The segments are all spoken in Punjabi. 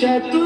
चतु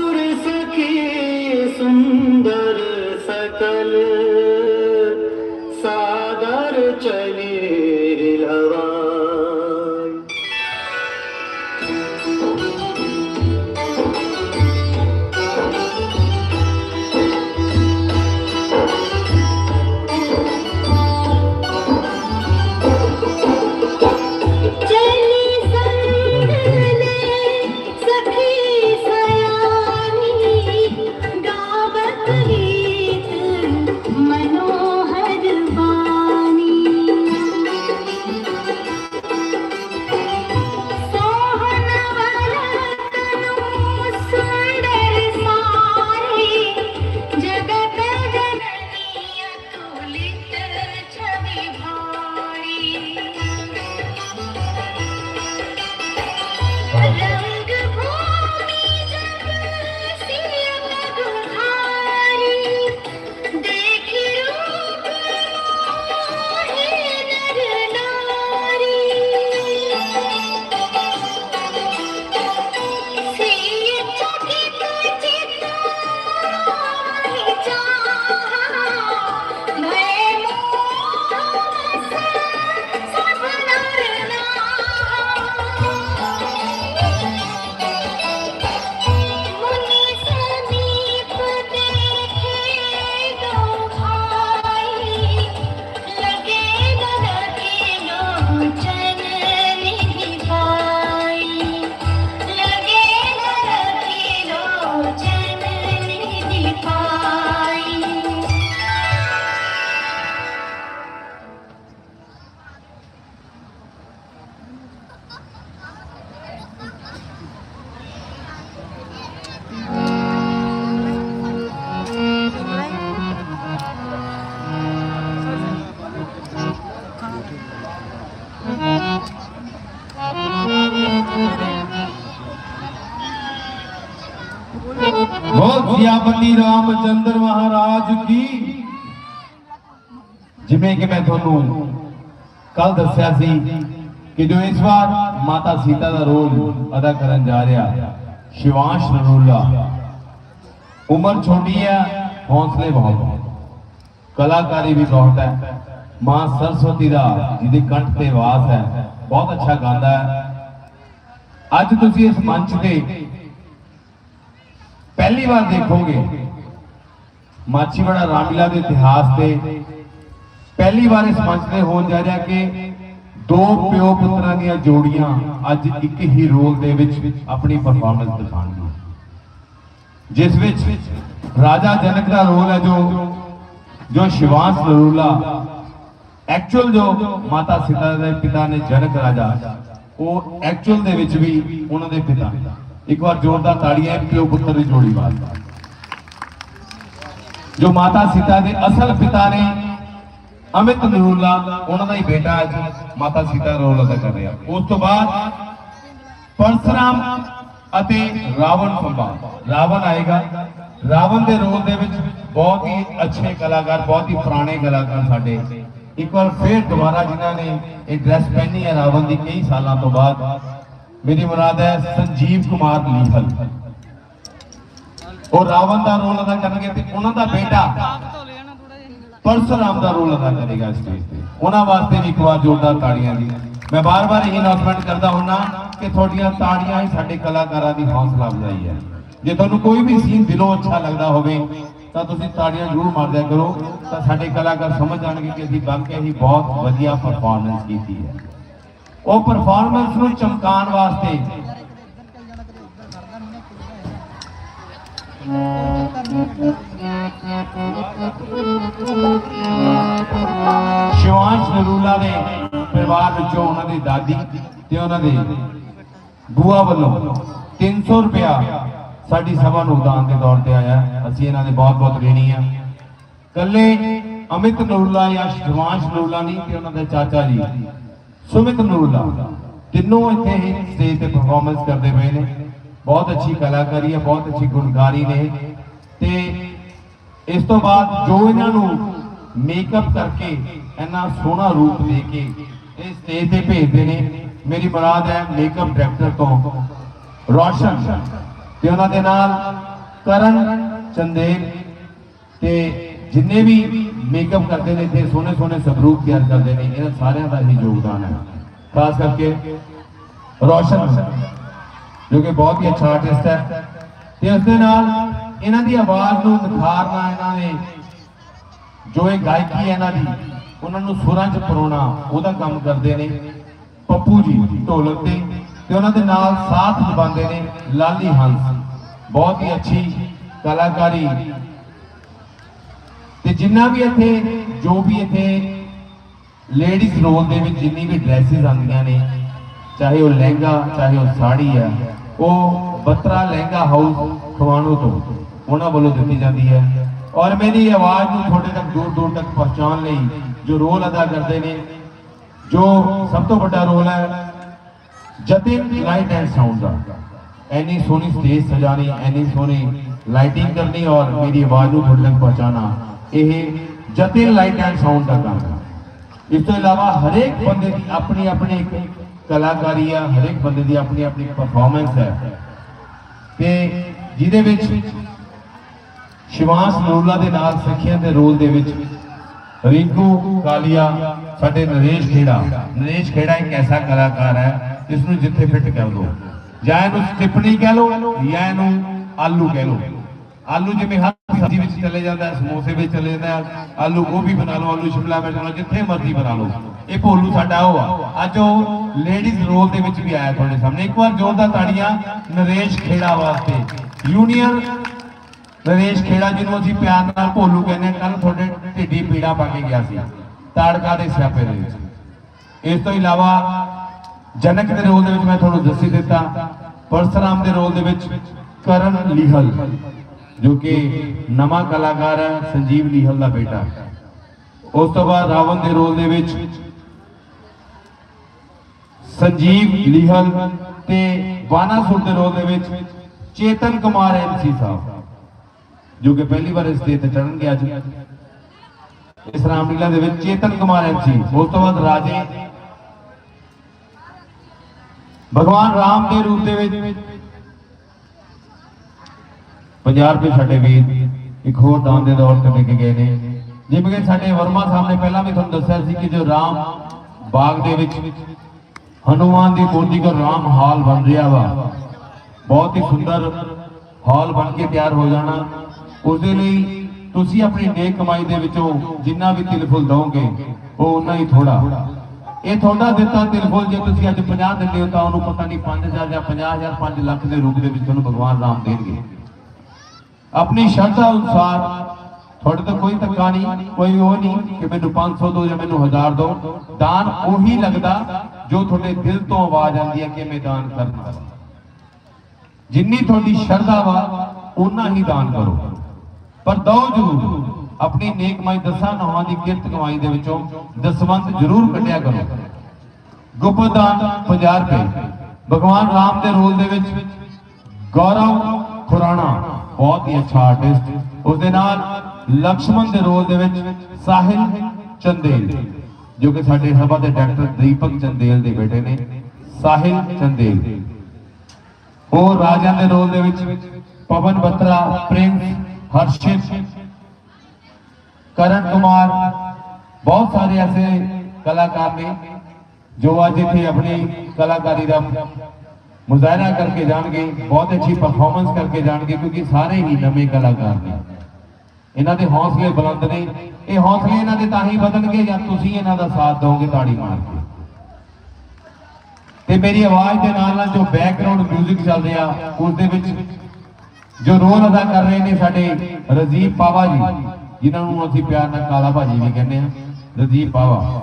ਬਹੁਤ ਰਾਮਚੰਦਰ ਮਹਾਰਾਜ ਕੀ? ਜਿਵੇਂ ਕਿ ਮੈਂ ਤੁਹਾਨੂੰ ਕੱਲ ਦੱਸਿਆ ਸੀ ਕਿ ਜੋ ਇਸ ਵਾਰ ਮਾਤਾ ਸੀਤਾ ਦਾ ਰੋਲ ਅਦਾ ਕਰਨ ਜਾ ਰਿਹਾ, ਸ਼ਿਵਾਂਸ਼ ਨਰੂਲਾ ਉਮਰ ਛੋਟੀ ਹੈ, ਹੌਸਲੇ ਬਹੁਤ ਹੈ ਕਲਾਕਾਰੀ ਵੀ ਬਹੁਤ ਹੈ। ਮਾਂ ਸਰਸਵਤੀ ਦਾ, ਜਿਹਦੇ ਕੰਠ ਤੇ ਵਾਸ ਹੈ, ਬਹੁਤ ਅੱਛਾ ਗਾਉਂਦਾ ਹੈ। ਅੱਜ ਤੁਸੀਂ ਇਸ ਮੰਚ ਤੇ ਪਹਿਲੀ ਵਾਰ ਦੇਖੋਗੇ, ਮਾਛੀਵਾੜਾ ਰਾਮਲੀਲਾ ਦੇ ਇਤਿਹਾਸ ਤੇ ਪਹਿਲੀ ਵਾਰ ਇਸ ਮੰਚ ਤੇ ਹੋਣ ਜਾ ਰਿਹਾ ਕਿ ਦੋ ਪਿਓ ਪੁੱਤਰਾਂ ਦੀਆਂ ਜੋੜੀਆਂ ਅੱਜ ਇੱਕ ਹੀ ਰੋਲ ਦੇ ਵਿੱਚ ਆਪਣੀ ਪਰਫਾਰਮੈਂਸ ਦਿਖਾਉਣਗੀਆਂ। ਜਿਸ ਵਿੱਚ ਰਾਜਾ ਜਨਕ ਦਾ ਰੋਲ ਹੈ ਜੋ ਜੋ ਸ਼ਿਵਾਂਸ ਨਰੂਲਾ ਐਕਚੁਅਲ ਜੋ ਮਾਤਾ ਸੀਤਾ ਦੇ ਪਿਤਾ ਨੇ ਜਨਕ ਰਾਜਾ, ਉਹ ਐਕਚੁਅਲ ਦੇ ਵਿੱਚ ਵੀ ਉਹਨਾਂ ਦੇ ਪਿਤਾ ਇੱਕ ਵਾਰ ਜ਼ੋਰਦਾਰ ਤਾੜੀਆਂ ਪਿਓ ਪੁੱਤਰ ਦੀ ਜੋੜੀ ਬਾਤ ਜੋ ਮਾਤਾ ਸੀਤਾ ਦੇ ਅਸਲ ਪਿਤਾ ਨੇ ਅਮਿਤ ਨਰੂਲਾ, ਉਹਨਾਂ ਦਾ ਹੀ ਬੇਟਾ ਅੱਜ, ਮਾਤਾ ਸੀਤਾ ਦਾ ਰੋਲ ਅਦਾ ਕਰ ਰਿਹਾ। ਉਸ ਤੋਂ ਬਾਅਦ ਪਰਸਰਾਮ ਅਤੇ ਰਾਵਣ ਸੰਵਾਦ ਰਾਵਣ ਆਏਗਾ। ਰਾਵਣ ਦੇ ਰੋਲ ਦੇ ਵਿੱਚ ਬਹੁਤ ਹੀ ਅੱਛੇ ਕਲਾਕਾਰ, ਬਹੁਤ ਹੀ ਪੁਰਾਣੇ ਕਲਾਕਾਰ ਸਾਡੇ। ਇੱਕ ਵਾਰ ਫੇਰ ਦੁਬਾਰਾ ਜਿਨ੍ਹਾਂ ਨੇ ਇਹ ਡਰੈਸ ਪਹਿਨੀ ਹੈ ਰਾਵਣ ਦੀ ਕਈ ਸਾਲਾਂ ਤੋਂ ਬਾਅਦ ਮੇਰੀ ਮੁਰਾਦ ਹੈ ਸੰਜੀਵ ਕੁਮਾਰ ਲੀਹਲ ਉਹ ਰਾਵਣ ਦਾ ਰੋਲ ਅਦਾ ਕਰਨਗੇ ਤੇ ਉਹਨਾਂ ਦਾ ਬੇਟਾ ਪਰਸਰਾਮ ਦਾ ਰੋਲ ਅਦਾ ਕਰੇਗਾ ਸਟੇਜ ਤੇ। ਉਹਨਾਂ ਵਾਸਤੇ ਵੀ ਇੱਕ ਵਾਰ ਜ਼ੋਰਦਾਰ ਤਾੜੀਆਂ ਦੀ ਮੈਂ ਬਾਰ-ਬਾਰ ਇਹ ਅਨਾਉਂਸਮੈਂਟ ਕਰਦਾ ਹੁੰਨਾ ਕਿ ਤੁਹਾਡੀਆਂ ਤਾੜੀਆਂ ਹੀ ਸਾਡੇ ਕਲਾਕਾਰਾਂ ਦੀ ਹੌਸਲਾ ਅਫਜ਼ਾਈ ਹੈ। ਜੇ ਤੁਹਾਨੂੰ ਕੋਈ ਵੀ ਸੀਨ ਦਿਲੋਂ ਅੱਛਾ ਲੱਗਦਾ ਹੋਵੇ, ਤਾਂ ਤੁਸੀਂ ਤਾੜੀਆਂ ਜ਼ਰੂਰ ਮਾਰਦਿਆ ਕਰੋ। ਤਾਂ ਸਾਡੇ ਕਲਾਕਾਰ ਸਮਝ ਜਾਣਗੇ ਕਿ ਅਸੀਂ ਵਾਕਿਆ ਹੀ ਬਹੁਤ ਵਧੀਆ ਪਰਫਾਰਮੈਂਸ ਕੀਤੀ ਹੈ। ਉਹ ਪਰਫਾਰਮੈਂਸ ਨੂੰ ਚਮਕਾਉਣ ਵਾਸਤੇ। ਸ਼ਿਵਾਂਸ਼ ਨਰੂਲਾ ਦੇ ਪਰਿਵਾਰ ਵਿੱਚੋਂ ਉਹਨਾਂ ਦੀ ਦਾਦੀ ਤੇ ਉਹਨਾਂ ਦੇ ਬੂਆ ਵੱਲੋਂ 300 ਰੁਪਇਆ ਸਾਡੀ ਸਭਾ ਨੂੰ ਦਾਨ ਦੇ ਤੌਰ ਤੇ ਆਇਆ। ਅਸੀਂ ਇਹਨਾਂ ਦੇ ਬਹੁਤ ਬਹੁਤ ਰੇਣੀ ਆ। ਕੱਲੇ ਅਮਿਤ ਨੂਰਲਾ ਜਾਂ ਸ਼ਿਵਾਂਸ਼ ਨੂਰਲਾ ਨਹੀਂ ਤੇ ਉਹਨਾਂ ਦੇ ਚਾਚਾ ਜੀ ਸੁਮਿਤ ਨੂਰਲਾ ਤਿੰਨੋਂ ਇੱਥੇ ਹੀ ਸਟੇਜ ਤੇ ਪਰਫਾਰਮੈਂਸ ਕਰਦੇ ਪਏ ਨੇ। ਬਹੁਤ ਅੱਛੀ ਕਲਾਕਾਰੀ ਹੈ, ਬਹੁਤ ਅੱਛੀ ਗੁਣਕਾਰੀ ਨੇ। ਤੇ ਇਸ ਤੋਂ ਬਾਅਦ ਜੋ ਇਹਨਾਂ ਨੂੰ ਮੇਕਅਪ ਕਰਕੇ ਇੰਨਾ ਸੋਹਣਾ ਰੂਪ ਦੇ ਕੇ ਇਹ ਸਟੇਜ ਤੇ ਭੇਜਦੇ ਨੇ, ਮੇਰੀ ਮੁਰਾਦ ਹੈ ਮੇਕਅਪ ਡਾਇਰੈਕਟਰ ਤੋਂ ਰੌਸ਼ਨ ਤੇ ਉਹਨਾਂ ਦੇ ਨਾਲ ਕਰਨ ਚੰਦੇਲ ਤੇ ਜਿੰਨੇ ਵੀ ਮੇਕਅਪ ਕਰਦੇ ਨੇ, ਇੱਥੇ ਸੋਹਣੇ ਸੋਹਣੇ ਸਬਰੂਪ ਤਿਆਰ ਕਰਦੇ ਨੇ, ਇਹਨਾਂ ਸਾਰਿਆਂ ਦਾ ਹੀ ਯੋਗਦਾਨ ਹੈ। ਖਾਸ ਕਰਕੇ ਰੋਸ਼ਨ, ਜੋ ਕਿ ਬਹੁਤ ਹੀ ਅੱਛਾ ਆਰਟਿਸਟ ਹੈ। ਤੇ ਉਸ ਦੇ ਨਾਲ ਇਹਨਾਂ ਦੀ ਆਵਾਜ਼ ਨੂੰ ਨਿਖਾਰਨਾ ਇਹਨਾਂ ਨੇ, ਜੋ ਇਹ ਗਾਇਕੀ ਹੈ ਇਹਨਾਂ ਦੀ, ਉਹਨਾਂ ਨੂੰ ਸੁਰਾਂ 'ਚ ਪਰੋਣਾ, ਉਹਦਾ ਕੰਮ ਕਰਦੇ ਨੇ। ਪੱਪੂ ਜੀ ਢੋਲਕ ਤੇ ਤੇ ਉਹਨਾਂ ਦੇ ਨਾਲ ਸਾਥ ਨਿਭਾਉਂਦੇ ਨੇ ਲਾਲੀ ਹੰਸ, ਬਹੁਤ ਹੀ ਅੱਛੀ ਕਲਾਕਾਰੀ ਤੇ ਜਿੰਨਾ ਵੀ ਇੱਥੇ, ਜੋ ਵੀ ਇੱਥੇ ਲੇਡੀਜ਼ ਰੋਲ ਦੇ ਵਿੱਚ ਜਿੰਨੀ ਵੀ ਡਰੈਸਿਸ ਆਉਂਦੀਆਂ ਨੇ, ਚਾਹੇ ਉਹ ਲਹਿੰਗਾ, ਚਾਹੇ ਉਹ ਸਾੜੀ ਹੈ ਉਹ ਬਤਰਾ ਲਹਿੰਗਾ ਹਾਊਸ ਖਵਾਣੋ ਤੋਂ ਉਹਨਾਂ ਵੱਲੋਂ ਦਿੱਤੀ ਜਾਂਦੀ ਹੈ। ਔਰ ਮੇਰੀ ਆਵਾਜ਼ ਨੂੰ ਤੁਹਾਡੇ ਤੱਕ ਦੂਰ ਦੂਰ ਤੱਕ ਪਹੁੰਚਾਉਣ ਲਈ ਜੋ ਰੋਲ ਅਦਾ ਕਰਦੇ ਨੇ, ਜੋ ਸਭ ਤੋਂ ਵੱਡਾ ਰੋਲ ਹੈ, ਜਤਿਨ ਲਾਈਟ ਐਂਡ ਸਾਊਂਡ ਦਾ। ਐਨੀ ਸੋਹਣੀ ਸਟੇਜ ਸਜਾਣੀ ਐਨੀ ਸੋਹਣੀ ਲਾਈਟਿੰਗ ਕਰਨੀ ਔਰ ਮੇਰੀ ਆਵਾਜ਼ ਨੂੰ ਤੁਹਾਡੇ ਤੱਕ ਪਹੁੰਚਾਉਣਾ। ਇਹ ਜਤਿਨ ਲਾਈਟ ਐਂਡ ਸਾਊਂਡ ਦਾ ਕੰਮ ਹੈ। ਇਸ ਤੋਂ ਇਲਾਵਾ ਹਰੇਕ ਬੰਦੇ ਦੀ ਆਪਣੀ ਆਪਣੀ ਇੱਕ ਕਲਾਕਾਰੀ ਆ, ਹਰੇਕ ਬੰਦੇ ਦੀ ਆਪਣੀ ਆਪਣੀ ਪਰਫਾਰਮੈਂਸ ਹੈ। ਤੇ ਜਿਹਦੇ ਵਿੱਚ ਸ਼ਿਵਾਂਸ਼ ਨੂਰਲਾ ਦੇ ਨਾਲ ਸਖੀਆਂ ਦੇ ਰੋਲ ਦੇ ਵਿੱਚ ਰਿੰਕੂ ਕਾਲੀਆ, ਸਾਡੇ ਨਰੇਸ਼ ਖੇੜਾ। ਨਰੇਸ਼ ਖੇੜਾ ਇੱਕ ਐਸਾ ਕਲਾਕਾਰ ਹੈ ਜਿਸ ਨੂੰ ਜਿੱਥੇ ਫਿੱਟ ਕਰ ਦੋ। ਜਾਂ ਇਹਨੂੰ ਸਟਿਪਣੀ ਕਹਿ ਲਓ ਜਾਂ ਇਹਨੂੰ ਆਲੂ ਕਹਿ ਲਓ। ਆਲੂ ਜਿਵੇਂ ਹਰ ਸਬਜ਼ੀ ਵਿੱਚ ਚਲੇ ਜਾਂਦਾ ਹੈ, ਸਮੋਸੇ ਵਿੱਚ ਚਲੇ ਜਾਂਦਾ ਹੈ, ਆਲੂ ਗੋਭੀ ਬਣਾ ਲਓ, ਆਲੂ ਸ਼ਿਮਲਾ ਮਿਰਚ ਬਣਾ ਜਿੱਥੇ ਮਰਜ਼ੀ ਬਣਾ ਲਓ। ਇਹ ਭੋਲੂ ਸਾਡਾ ਉਹ ਆ। ਅੱਜ ਉਹ ਲੇਡੀਜ਼ ਰੋਲ ਦੇ ਵਿੱਚ ਵੀ ਆਇਆ ਤੁਹਾਡੇ ਸਾਹਮਣੇ। ਇੱਕ ਵਾਰ ਜ਼ੋਰਦਾਰ ਤਾੜੀਆਂ ਨਰੇਸ਼ ਖੇੜਾ ਵਾਸਤੇ। ਯੂਨੀਅਨ ਨਰੇਸ਼ ਖੇੜਾ ਜਿਹਨੂੰ ਅਸੀਂ ਪਿਆਰ ਨਾਲ ਭੋਲੂ ਕਹਿੰਦੇ ਕੱਲ ਤੁਹਾਡੇ ਢਿੱਡੀ ਪੀੜਾ ਪਾ ਕੇ ਗਿਆ ਸੀ, ਤਾੜਕਾ ਦੇ ਸਿਆਪੇ ਦੇ ਵਿੱਚ। ਇਸ ਤੋਂ ਇਲਾਵਾ ਜਨਕ ਦੇ ਰੋਲ ਦੇ ਵਿੱਚ ਮੈਂ ਤੁਹਾਨੂੰ ਦੱਸੀ ਦਿੱਤਾ, ਪਰਸਰਾਮ ਦੇ ਰੋਲ ਦੇ ਵਿੱਚ ਕਰਨ ਲੀਹਲ। ਜੋ ਕਿ ਨਵਾਂ ਕਲਾਕਾਰ ਹੈ, ਸੰਜੀਵ ਲੀਹਲ ਦਾ ਬੇਟਾ। ਉਸ ਤੋਂ ਬਾਅਦ ਰਾਵਣ ਦੇ ਰੋਲ ਦੇ ਵਿੱਚ ਸੰਜੀਵ ਲੀਹਲ ਤੇ ਬਾਨਾਸੁਰ ਦੇ ਰੋਲ ਦੇ ਵਿੱਚ ਚੇਤਨ ਕੁਮਾਰ ਐਮਸੀ ਸਾਹਿਬ, ਜੋ ਕਿ ਪਹਿਲੀ ਵਾਰ ਇਸ ਸਟੇਜ ਤੇ ਚੜਨਗੇ ਅੱਜ। ਇਸ ਰਾਮਲੀਲਾ ਦੇ ਵਿੱਚ ਚੇਤਨ ਕੁਮਾਰ ਐਮਸੀ ਉਸ ਤੋਂ ਬਾਅਦ ਰਾਜੇ। ਭਗਵਾਨ ਰਾਮ ਦੇ ਰੂਪ ਦੇ ਵਿੱਚ 50 ਰੁਪਏ ਸਾਡੇ ਵੀਰ ਇੱਕ ਹੋਰ ਦਾਨ ਦੇ ਦੌਰ ਤੇ ਦੇ ਕੇ ਗਏ ਨੇ। ਜਿਵੇਂ ਕਿ ਸਾਡੇ ਵਰਮਾ ਸਾਹਿਬ ਨੇ ਪਹਿਲਾਂ ਵੀ ਤੁਹਾਨੂੰ ਦੱਸਿਆ ਸੀ ਕਿ ਜੋ ਰਾਮ ਬਾਗ ਦੇ ਵਿੱਚ ਹਨੂਮਾਨ ਦੀ ਮੂਰਤੀ ਦਾ ਰਾਮ ਹਾਲ ਬਣ ਰਿਹਾ ਵਾ, ਬਹੁਤ ਹੀ ਸੁੰਦਰ ਹਾਲ ਬਣ ਕੇ ਤਿਆਰ ਹੋ ਜਾਣਾ। ਉਸ ਦੇ ਲਈ ਤੁਸੀਂ ਆਪਣੀ ਨੇਕ ਕਮਾਈ ਦੇ ਵਿੱਚੋਂ ਜਿੰਨਾ ਵੀ ਤਿਲ ਫੁੱਲ ਦੋਗੇ ਉਹ ਉਨਾ ਹੀ ਥੋੜਾ ਇਹ ਤੁਹਾਡਾ ਦਿੱਤਾ ਤਿਲ ਫੁੱਲ, ਜੇ ਤੁਸੀਂ ਅੱਜ 50 ਦਿੰਦੇ ਹੋ ਤਾਂ ਉਹਨੂੰ ਪਤਾ ਨਹੀਂ 5000 ਜਾਂ 50000 5 ਲੱਖ ਦੇ ਰੂਪ ਦੇ ਵਿੱਚ ਤੁਹਾਨੂੰ ਭਗਵਾਨ ਰਾਮ ਦੇਣਗੇ। ਆਪਣੀ ਸ਼ਰਧਾ ਅਨੁਸਾਰ, ਤੁਹਾਡੇ ਤੋਂ ਕੋਈ ਧੱਕਾ ਨਹੀਂ, ਕੋਈ ਉਹ ਨਹੀਂ ਕਿ ਮੈਨੂੰ 500 ਦੋ ਜਾਂ ਮੈਨੂੰ 1000 ਦੋ। ਦਾਨ ਉਹੀ ਲੱਗਦਾ ਜੋ ਤੁਹਾਡੇ ਦਿਲ ਤੋਂ ਆਵਾਜ਼ ਆਉਂਦੀ ਹੈ ਕਿ ਮੈਂ ਦਾਨ ਕਰਨਾ ਜਿੰਨੀ ਤੁਹਾਡੀ ਸ਼ਰਧਾ ਵਾ ਉਨਾ ਹੀ ਦਾਨ ਕਰੋ। ਪਰ ਦੋ ਜ਼ਰੂਰ, ਆਪਣੀ ਨੇਕ ਕਮਾਈ ਦਸਾਂ ਨੌਹਾਂ ਦੀ ਕਿਰਤ ਕਮਾਈ ਦੇ ਵਿੱਚੋਂ ਦਸਵੰਤ ਜ਼ਰੂਰ ਕੱਢਿਆ ਕਰੋ। ਗੁਪਤ ਦਾਨ 50 ਰੁਪਏ। ਭਗਵਾਨ ਰਾਮ ਦੇ ਰੋਲ ਦੇ ਵਿੱਚ ਗੌਰਵ ਖੁਰਾਣਾ। ਬਹੁਤ ਹੀ ਅੱਛਾ ਆਰਟਿਸਟ ਉਸ ਦੇ ਨਾਲ ਲਕਸ਼ਮਣ ਦੇ ਰੋਲ ਦੇ ਵਿੱਚ ਸਾਹਿਲ ਚੰਦੇਲ, ਜੋ ਕਿ ਸਾਡੇ ਸਭਾ ਦੇ ਡਾਕਟਰ ਦੀਪਕ ਚੰਦੇਲ ਦੇ ਬੇਟੇ ਨੇ, ਸਾਹਿਲ ਚੰਦੇਲ। ਹੋਰ ਰਾਜਾ ਦੇ ਰੋਲ ਦੇ ਵਿੱਚ ਪਵਨ ਬਤਰਾ, ਪ੍ਰਿੰਸ ਹਰਸ਼ਿਤ ਕਰਨ ਕੁਮਾਰ, ਬਹੁਤ ਸਾਰੇ ਐਸੇ ਕਲਾਕਾਰ ਨੇ, ਜੋ ਅੱਜ ਇੱਥੇ ਆਪਣੀ ਕਲਾਕਾਰੀ ਦਾ ਮੁਜ਼ਾਹਰਾ ਕਰਕੇ ਜਾਣਗੇ, ਬਹੁਤ ਅੱਛੀ ਪਰਫਾਰਮੈਂਸ ਕਰਕੇ ਜਾਣਗੇ, ਕਿਉਂਕਿ ਸਾਰੇ ਹੀ ਨਵੇਂ ਕਲਾਕਾਰ ਨੇ। ਇਹਨਾਂ ਦੇ ਹੌਸਲੇ ਬੁਲੰਦ ਨੇ। ਇਹ ਹੌਸਲੇ ਇਹਨਾਂ ਦੇ ਤਾਂ ਹੀ ਵਧਣਗੇ ਜਦ ਤੁਸੀਂ ਇਹਨਾਂ ਦਾ ਸਾਥ ਦਿਓਗੇ ਤਾੜੀ ਮਾਰ ਕੇ। ਤੇ ਮੇਰੀ ਆਵਾਜ਼ ਦੇ ਨਾਲ ਨਾਲ ਜੋ ਬੈਕਗ੍ਰਾਉਂਡ 뮤직 ਚੱਲ ਰਿਹਾ ਉਸ ਦੇ ਵਿੱਚ ਜੋ ਰੋਲ ਅਦਾ ਕਰ ਰਹੇ ਨੇ ਸਾਡੇ ਰਜੀਬ ਪਾਵਾ ਜੀ, ਜਿਨ੍ਹਾਂ ਨੂੰ ਅਸੀਂ ਪਿਆਰ ਨਾਲ ਕਾਲਾ ਭਾਜੀ ਵੀ ਕਹਿੰਦੇ ਆ ਰਜੀਬ ਪਾਵਾ।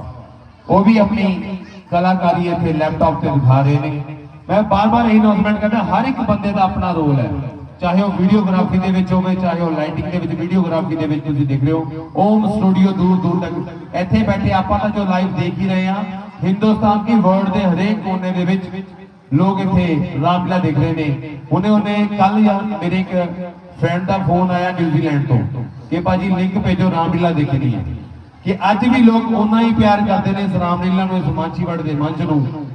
ਉਹ ਵੀ ਆਪਣੀ ਕਲਾਕਾਰੀ ਇੱਥੇ ਲੈਪਟਾਪ ਤੇ ਦਿਖਾ ਰਹੇ ਨੇ। ਮੈਂ ਬਾਰ-ਬਾਰ ਇਹ ਅਨਾਉਂਸਮੈਂਟ ਕਰਦਾ, ਹਰ ਇੱਕ ਬੰਦੇ ਦਾ ਆਪਣਾ ਰੋਲ ਹੈ। ਚਾਹੇ ਉਹ ਵੀਡੀਓਗ੍ਰਾਫੀ ਦੇ ਵਿੱਚ ਹੋਵੇ, ਚਾਹੇ ਉਹ ਲਾਈਟਿੰਗ ਦੇ ਵਿੱਚ ਵੀਡੀਓਗ੍ਰਾਫੀ ਦੇ ਵਿੱਚ ਤੁਸੀਂ ਦੇਖ ਰਹੇ ਹੋ। ਓਮ ਸਟੂਡੀਓ ਦੂਰ ਦੂਰ ਤੱਕ। ਇੱਥੇ ਬੈਠੇ ਆਪਾਂ ਤਾਂ ਜੋ ਲਾਈਵ ਦੇਖ ਹੀ ਰਹੇ ਆ ਹਿੰਦੁਸਤਾਨ ਦੀ ਵਰਲਡ ਦੇ ਹਰੇਕ ਕੋਨੇ ਦੇ ਵਿੱਚ ਲੋਕ ਇੱਥੇ ਰਾਮਲੀਲਾ ਦੇਖ ਰਹੇ ਨੇ। ਉਹਨੇ ਉਹਨੇ ਕੱਲ ਜਾਂ ਮੇਰੇ ਇੱਕ ਫਰੈਂਡ ਦਾ ਫੋਨ ਆਇਆ ਨਿਊਜ਼ੀਲੈਂਡ ਤੋਂ ਕਿ ਭਾਜੀ ਲਿੰਕ ਭੇਜੋ, ਰਾਮਲੀਲਾ ਦੇਖਣੀ ਹੈ। ਕਿ ਅੱਜ ਵੀ ਲੋਕ ਉਹਨਾਂ ਹੀ ਪਿਆਰ ਕਰਦੇ ਨੇ ਇਸ ਰਾਮਲੀਲਾ ਨੂੰ, ਇਸ ਮਾਛੀਵਾੜ ਦੇ ਮੰਚ ਨੂੰ।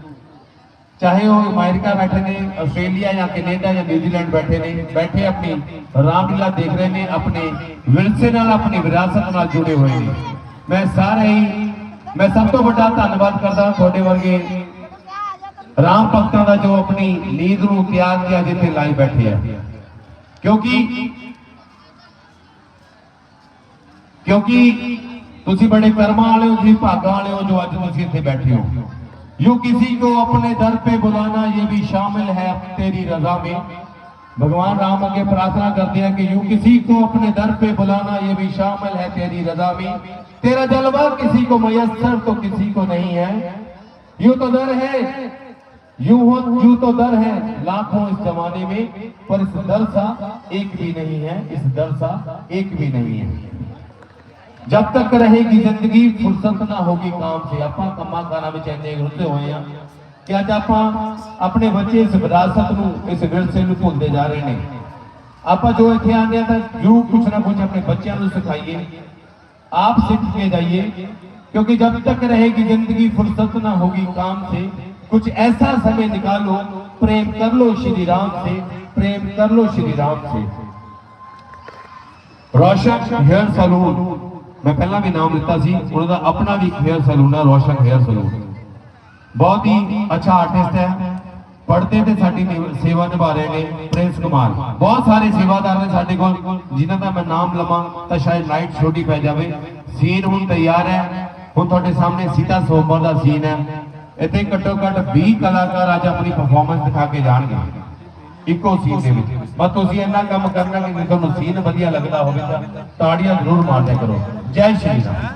ਚਾਹੇ ਉਹ ਅਮਰੀਕਾ ਬੈਠੇ ਨੇ, ਆਸਟ੍ਰੇਲੀਆ ਜਾਂ ਕੈਨੇਡਾ ਜਾਂ ਨਿਊਜ਼ੀਲੈਂਡ ਬੈਠੇ ਨੇ, ਬੈਠੇ ਆਪਣੀ ਰਾਮਲੀਲਾ ਦੇਖ ਰਹੇ ਨੇ, ਆਪਣੇ ਵਿਰਸੇ ਨਾਲ, ਆਪਣੀ ਵਿਰਾਸਤ ਨਾਲ ਜੁੜੇ ਹੋਏ ਨੇ। ਮੈਂ ਸਾਰੇ ਹੀ, ਮੈਂ ਸਭ ਤੋਂ ਵੱਡਾ ਧੰਨਵਾਦ ਕਰਦਾ ਤੁਹਾਡੇ ਵਰਗੇ ਰਾਮ ਭਗਤਾਂ ਦਾ ਜੋ ਆਪਣੀ ਨੀਂਦ ਨੂੰ ਤਿਆਗ ਕੇ ਅੱਜ ਇੱਥੇ ਲਾਈ ਬੈਠੇ ਆ। ਕਿਉਂਕਿ ਕਿਉਂਕਿ ਤੁਸੀਂ ਬੜੇ ਕਰਮਾਂ ਵਾਲੇ ਹੋ, ਤੁਸੀਂ ਭਾਗਾਂ ਵਾਲੇ ਹੋ ਜੋ ਅੱਜ ਤੁਸੀਂ ਇੱਥੇ ਬੈਠੇ ਹੋ। यूँ किसी को अपने दर पे बुलाना, ये भी शामिल है तेरी रजा में। भगवान राम आगे प्रार्थना करते हैं कि यूँ किसी को अपने दर पे बुलाना, ये भी शामिल है तेरी रजा में। तेरा जलवा किसी को मयसर तो किसी को नहीं है। यूँ तो दर है, यूँ हो, यूँ तो दर है, लाखों इस जमाने में, पर इस दर सा एक भी नहीं है, इस दर सा एक भी नहीं है। ਜਦ ਤੱਕ ਰਹੇਗੀ ਜ਼ਿੰਦਗੀ ਫੁਰਸਤ ਨਾ ਹੋਗੀ ਕਾਮ ਸੇ ਆਪਾਂ ਕੰਮਾਂ ਕਾਰਾਂ ਵਿੱਚ ਇੰਨੇ ਰੁੱਝੇ ਹੋਏ ਆ ਕਿ ਅੱਜ ਆਪਾਂ ਆਪਣੇ ਬੱਚੇ ਇਸ ਵਿਰਾਸਤ ਨੂੰ ਇਸ ਵਿਰਸੇ ਨੂੰ ਭੁੱਲਦੇ ਜਾ ਰਹੇ ਨੇ ਆਪਾਂ ਜੋ ਇੱਥੇ ਆਂਦੇ ਆ ਤਾਂ ਜੂ ਕੁਛ ਨਾ ਕੁਛ ਆਪਣੇ ਬੱਚਿਆਂ ਨੂੰ ਸਿਖਾਈਏ आप सीख के जाइए क्योंकि जब तक रहेगी ज़िंदगी फुर्सत ना होगी काम से कुछ ऐसा समय निकालो प्रेम कर लो श्री राम से प्रेम कर लो श्री राम से रोशन हेयर सलून ਮੈਂ ਪਹਿਲਾਂ ਵੀ ਨਾਮ ਦਿੱਤਾ ਸੀ ਉਹਨਾਂ ਦਾ ਆਪਣਾ ਵੀ ਹੇਅਰ ਸੈਲੂਨ ਹੈ ਰੋਸ਼ਨ ਹੇਅਰ ਸੈਲੂਨ ਬਹੁਤ ਹੀ ਅੱਛਾ ਆਰਟਿਸਟ ਹੈ। ਪੜਦੇ ਤੇ ਸਾਡੀ ਸੇਵਾ ਨਿਭਾ ਰਹੇ ਨੇ ਪ੍ਰਿੰਸ ਕੁਮਾਰ। ਬਹੁਤ ਸਾਰੇ ਸੇਵਾਦਾਰ ਨੇ ਸਾਡੇ ਕੋਲ, ਜਿਨ੍ਹਾਂ ਦਾ ਮੈਂ ਨਾਮ ਲਵਾਂ ਤਾਂ ਸ਼ਾਇਦ ਲਾਈਟ ਛੋਟੀ ਪੈ ਜਾਵੇ। ਸੀਨ ਹੁਣ ਤਿਆਰ ਹੈ। ਹੁਣ ਤੁਹਾਡੇ ਸਾਹਮਣੇ ਸੀਤਾ ਸੋਮਵਾਰ ਦਾ ਸੀਨ ਹੈ। ਇੱਥੇ ਘੱਟੋ ਘੱਟ 20 ਕਲਾਕਾਰ ਅੱਜ ਆਪਣੀ ਪਰਫਾਰਮੈਂਸ ਦਿਖਾ ਕੇ ਜਾਣਗੇ। ਇੱਕੋ ਸੀਨ ਦੇ ਵਿੱਚ। ਬਸ ਤੁਸੀਂ ਇੰਨਾ ਕੰਮ ਕਰਨਾ ਕਿ ਤੁਹਾਨੂੰ ਸੀਨ ਵਧੀਆ ਲੱਗਦਾ ਹੋਵੇ ਤਾਂ ਤਾੜੀਆਂ ਜ਼ਰੂਰ ਮਾਰਦੇ ਕਰੋ। ਜੈ ਸ਼੍ਰੀ ਰਾਮ